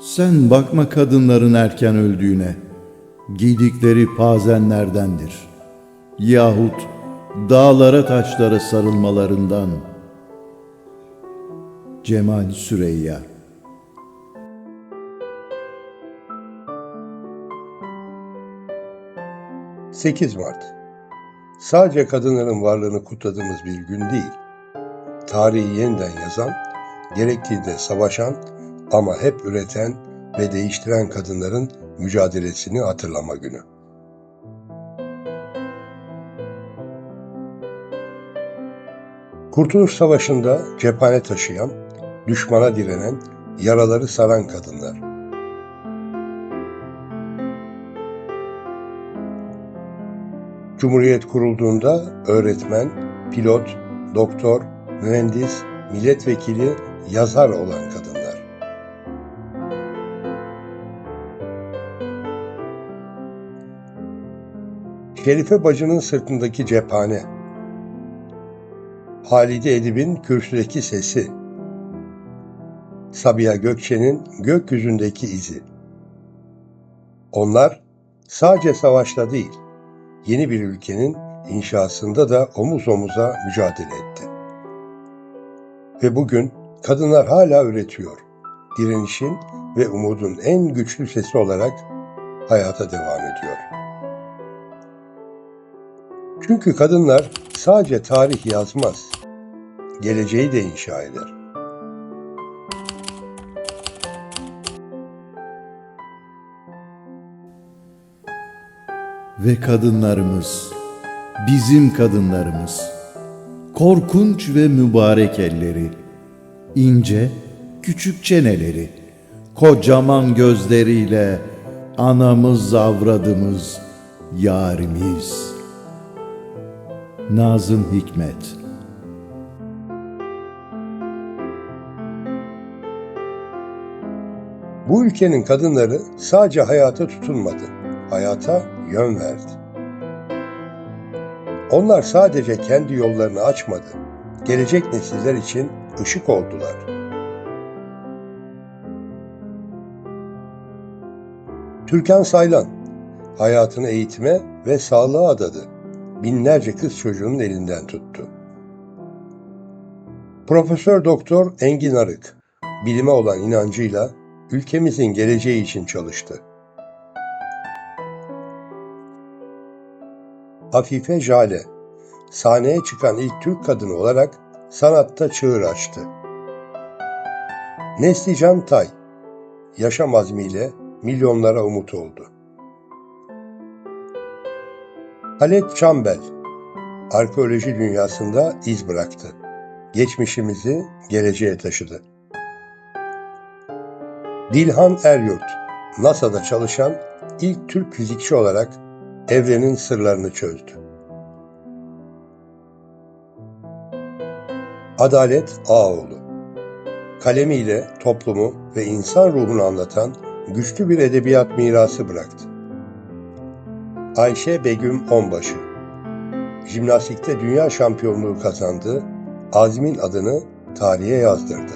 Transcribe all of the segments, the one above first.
Sen bakma kadınların erken öldüğüne, giydikleri pazenlerdendir. Yahut dağlara taşlara sarılmalarından. Cemal Süreyya 8 Mart Sadece kadınların varlığını kutladığımız bir gün değil, tarihi yeniden yazan, gerektiğinde savaşan ama hep üreten ve değiştiren kadınların mücadelesini hatırlama günü. Kurtuluş Savaşı'nda cephane taşıyan, düşmana direnen, yaraları saran kadınlar. Cumhuriyet kurulduğunda öğretmen, pilot, doktor, mühendis, milletvekili, yazar olan kadınlar. Şerife bacının sırtındaki cephane, Halide Edip'in kürsüdeki sesi, Sabiha Gökçe'nin gökyüzündeki izi. Onlar sadece savaşta değil, yeni bir ülkenin inşasında da omuz omuza mücadele etti. Ve bugün kadınlar hala üretiyor. Direnişin ve umudun en güçlü sesi olarak hayata devam ediyor. Çünkü kadınlar sadece tarih yazmaz, geleceği de inşa eder. ve kadınlarımız, bizim kadınlarımız, korkunç ve mübarek elleri, ince, küçük çeneleri, kocaman gözleriyle anamız avradımız, yarimiz. Nazım Hikmet Bu ülkenin kadınları sadece hayata tutunmadı, hayata yön verdi. Onlar sadece kendi yollarını açmadı, gelecek nesiller için ışık oldular. Türkan Saylan hayatını eğitime ve sağlığa adadı. Binlerce kız çocuğunun elinden tuttu. Profesör Doktor Engin Arık bilime olan inancıyla ülkemizin geleceği için çalıştı. Afife Jale, sahneye çıkan ilk Türk kadını olarak sanatta çığır açtı. Neslican Tay, yaşam azmiyle milyonlara umut oldu. Halet Çambel, arkeoloji dünyasında iz bıraktı. Geçmişimizi geleceğe taşıdı. Dilhan Eryurt, NASA'da çalışan ilk Türk fizikçi olarak evrenin sırlarını çözdü. Adalet Ağoğlu Kalemiyle toplumu ve insan ruhunu anlatan güçlü bir edebiyat mirası bıraktı. Ayşe Begüm Onbaşı Jimnastikte dünya şampiyonluğu kazandı, Azmin adını tarihe yazdırdı.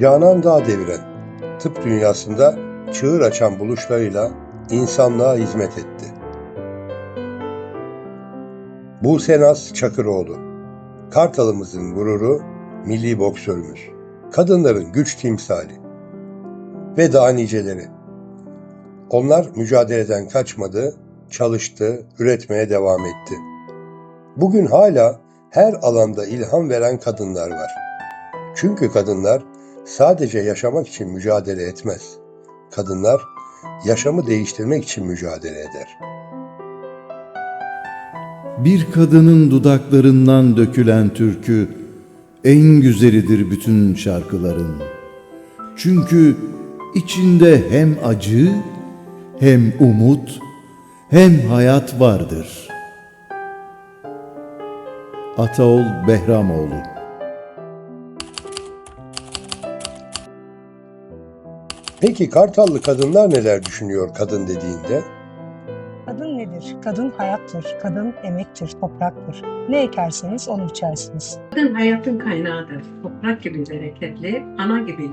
Canan Dağ deviren, tıp dünyasında çığır açan buluşlarıyla insanlığa hizmet etti. Buse Naz Çakıroğlu, Kartalımızın gururu, milli boksörümüz, kadınların güç timsali ve daha niceleri. Onlar mücadeleden kaçmadı, çalıştı, üretmeye devam etti. Bugün hala her alanda ilham veren kadınlar var. Çünkü kadınlar sadece yaşamak için mücadele etmez. Kadınlar yaşamı değiştirmek için mücadele eder. Bir kadının dudaklarından dökülen türkü en güzelidir bütün şarkıların. Çünkü içinde hem acı, hem umut, hem hayat vardır. Ataol Behramoğlu Peki Kartallı kadınlar neler düşünüyor kadın dediğinde? Kadın nedir? Kadın hayattır, kadın emektir, topraktır. Ne ekerseniz onu biçersiniz. Kadın hayatın kaynağıdır. Toprak gibi bereketli, ana gibi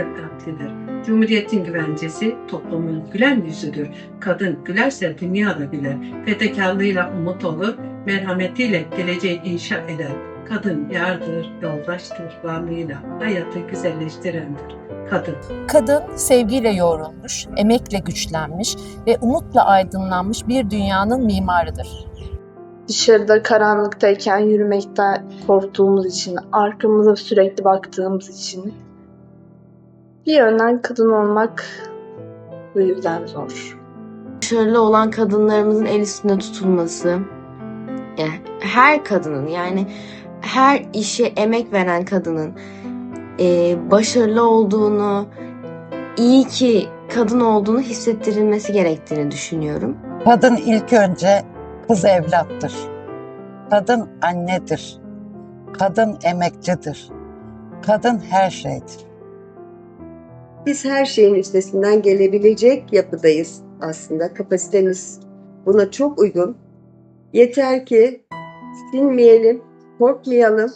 şefkatlidir. Cumhuriyetin güvencesi toplumun gülen yüzüdür. Kadın gülerse dünya da güler. Fedakarlığıyla umut olur, merhametiyle geleceği inşa eder. Kadın yardır, yoldaştır, varlığıyla hayatı güzelleştirendir. Kadın. Kadın sevgiyle yoğrulmuş, emekle güçlenmiş ve umutla aydınlanmış bir dünyanın mimarıdır. Dışarıda karanlıktayken yürümekten korktuğumuz için, arkamıza sürekli baktığımız için bir yönden kadın olmak bu yüzden zor. başarılı olan kadınlarımızın el üstünde tutulması, yani her kadının yani her işe emek veren kadının e, başarılı olduğunu, iyi ki kadın olduğunu hissettirilmesi gerektiğini düşünüyorum. Kadın ilk önce kız evlattır. Kadın annedir. Kadın emekçidir. Kadın her şeydir. Biz her şeyin üstesinden gelebilecek yapıdayız aslında. Kapasitemiz buna çok uygun. Yeter ki sinmeyelim, korkmayalım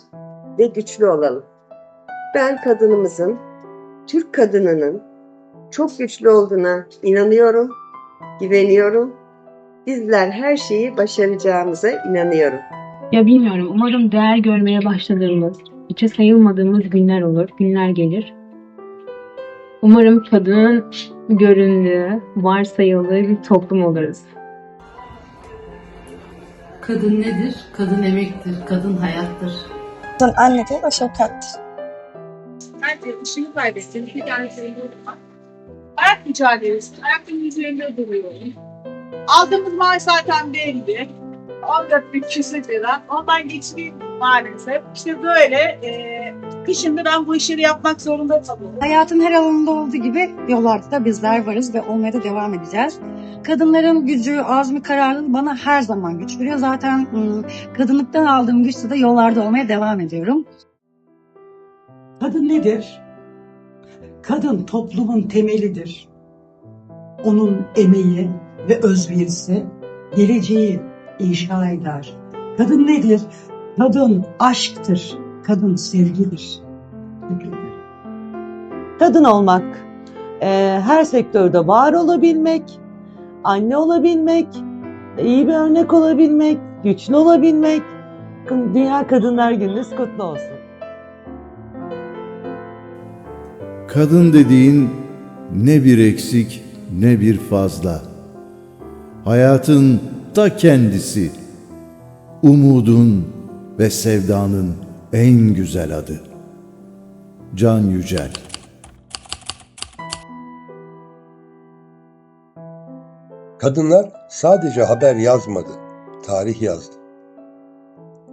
ve güçlü olalım. Ben kadınımızın, Türk kadınının çok güçlü olduğuna inanıyorum, güveniyorum. Bizler her şeyi başaracağımıza inanıyorum. Ya bilmiyorum. Umarım değer görmeye başladığımız, içe sayılmadığımız günler olur, günler gelir. Umarım kadının göründüğü, varsayıldığı bir toplum oluruz. Kadın nedir? Kadın emektir, kadın hayattır. Kadın annedir ve şefkattir. Herkes işini kaybetsin. Bir tanesini bulmak. Hayat mücadelesi. Ayaklarının üzerinde duruyorum. Aldığımız maaş zaten belli. 14 bin küsür lira. Ondan geçireyim maalesef. İşte böyle e, kışın da ben bu işleri yapmak zorunda kalıyorum. Hayatın her alanında olduğu gibi yollarda da bizler varız ve olmaya da devam edeceğiz. Kadınların gücü, azmi, kararlılığı bana her zaman güç veriyor. Zaten ım, kadınlıktan aldığım güçle de yollarda olmaya devam ediyorum. Kadın nedir? Kadın toplumun temelidir. Onun emeği ve özverisi geleceği inşa eder. Kadın nedir? Kadın aşktır. Kadın sevgidir. Kadın olmak, e, her sektörde var olabilmek, anne olabilmek, iyi bir örnek olabilmek, güçlü olabilmek. Dünya Kadınlar Gününüz kutlu olsun. Kadın dediğin ne bir eksik ne bir fazla. Hayatın ta kendisi. Umudun ve sevdanın en güzel adı. Can Yücel Kadınlar sadece haber yazmadı, tarih yazdı.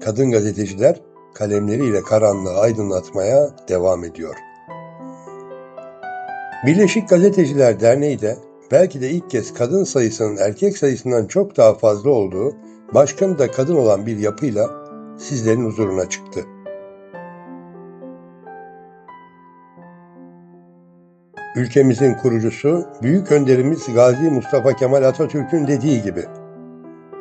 Kadın gazeteciler kalemleriyle karanlığı aydınlatmaya devam ediyor. Birleşik Gazeteciler Derneği de belki de ilk kez kadın sayısının erkek sayısından çok daha fazla olduğu, başkanı da kadın olan bir yapıyla sizlerin huzuruna çıktı. Ülkemizin kurucusu, büyük önderimiz Gazi Mustafa Kemal Atatürk'ün dediği gibi,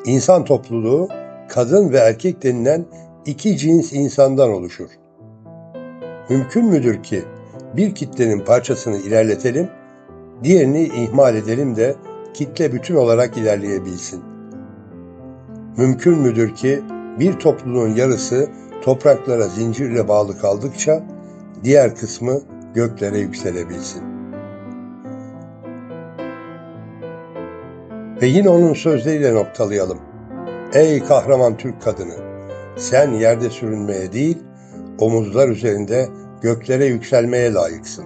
insan topluluğu kadın ve erkek denilen iki cins insandan oluşur. Mümkün müdür ki bir kitlenin parçasını ilerletelim, diğerini ihmal edelim de kitle bütün olarak ilerleyebilsin? Mümkün müdür ki bir topluluğun yarısı topraklara zincirle bağlı kaldıkça diğer kısmı göklere yükselebilsin? Ve yine onun sözleriyle noktalayalım. Ey kahraman Türk kadını! Sen yerde sürünmeye değil, omuzlar üzerinde göklere yükselmeye layıksın.